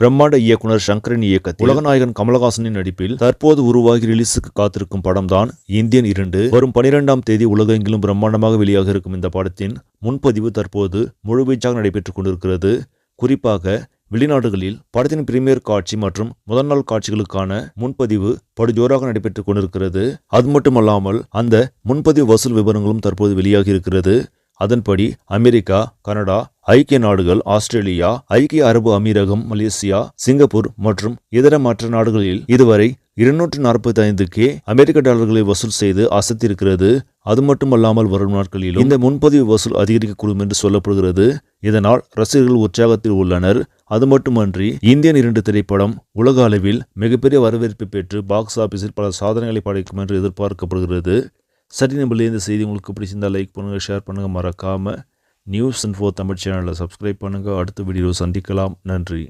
பிரம்மாண்ட இயக்குனர் சங்கரின் இயக்கத்தில் உலகநாயகன் கமலஹாசனின் நடிப்பில் தற்போது உருவாகி ரிலீஸுக்கு காத்திருக்கும் படம்தான் இந்தியன் இரண்டு. வரும் பனிரெண்டாம் தேதி உலகெங்கிலும் பிரம்மாண்டமாக வெளியாக இருக்கும் இந்த படத்தின் முன்பதிவு தற்போது முழுவீச்சாக நடைபெற்றுக் கொண்டிருக்கிறது. குறிப்பாக வெளிநாடுகளில் படத்தின் பிரீமியர் காட்சி மற்றும் முதல் நாள் காட்சிகளுக்கான முன்பதிவு படுஜோராக நடைபெற்றுக் கொண்டிருக்கிறது. அது மட்டுமல்லாமல் அந்த முன்பதிவு வசூல் விவரங்களும் தற்போது வெளியாகி இருக்கிறது. அதன்படி அமெரிக்கா கனடா ஐக்கிய நாடுகள் ஆஸ்திரேலியா ஐக்கிய அரபு அமீரகம் மலேசியா சிங்கப்பூர் மற்றும் இதர மற்ற நாடுகளில் இதுவரை இருநூற்று நாற்பத்தி ஐந்து கே அமெரிக்க டாலர்களை வசூல் செய்து அசத்திருக்கிறது. அது மட்டுமல்லாமல் வரும் நாட்களிலும் இந்த முன்பதிவு வசூல் அதிகரிக்கக்கூடும் என்று சொல்லப்படுகிறது. இதனால் ரசிகர்கள் உற்சாகத்தில் உள்ளனர். அது மட்டுமன்றி இந்தியன் இரண்டு திரைப்படம் உலக அளவில் மிகப்பெரிய வரவேற்பு பெற்று பாக்ஸ் ஆபீஸில் பல சாதனைகளை படைக்கும் என்று எதிர்பார்க்கப்படுகிறது. சரி நம்மளே இந்த செய்தி உங்களுக்கு பிடிச்சிருந்தால் லைக் பண்ணுங்கள் ஷேர் பண்ணுங்கள் மறக்காமல் நியூஸ் இன்ஃபோ தமிழ் சேனலை சப்ஸ்கிரைப் பண்ணுங்கள் அடுத்த வீடியோ சந்திக்கலாம். நன்றி.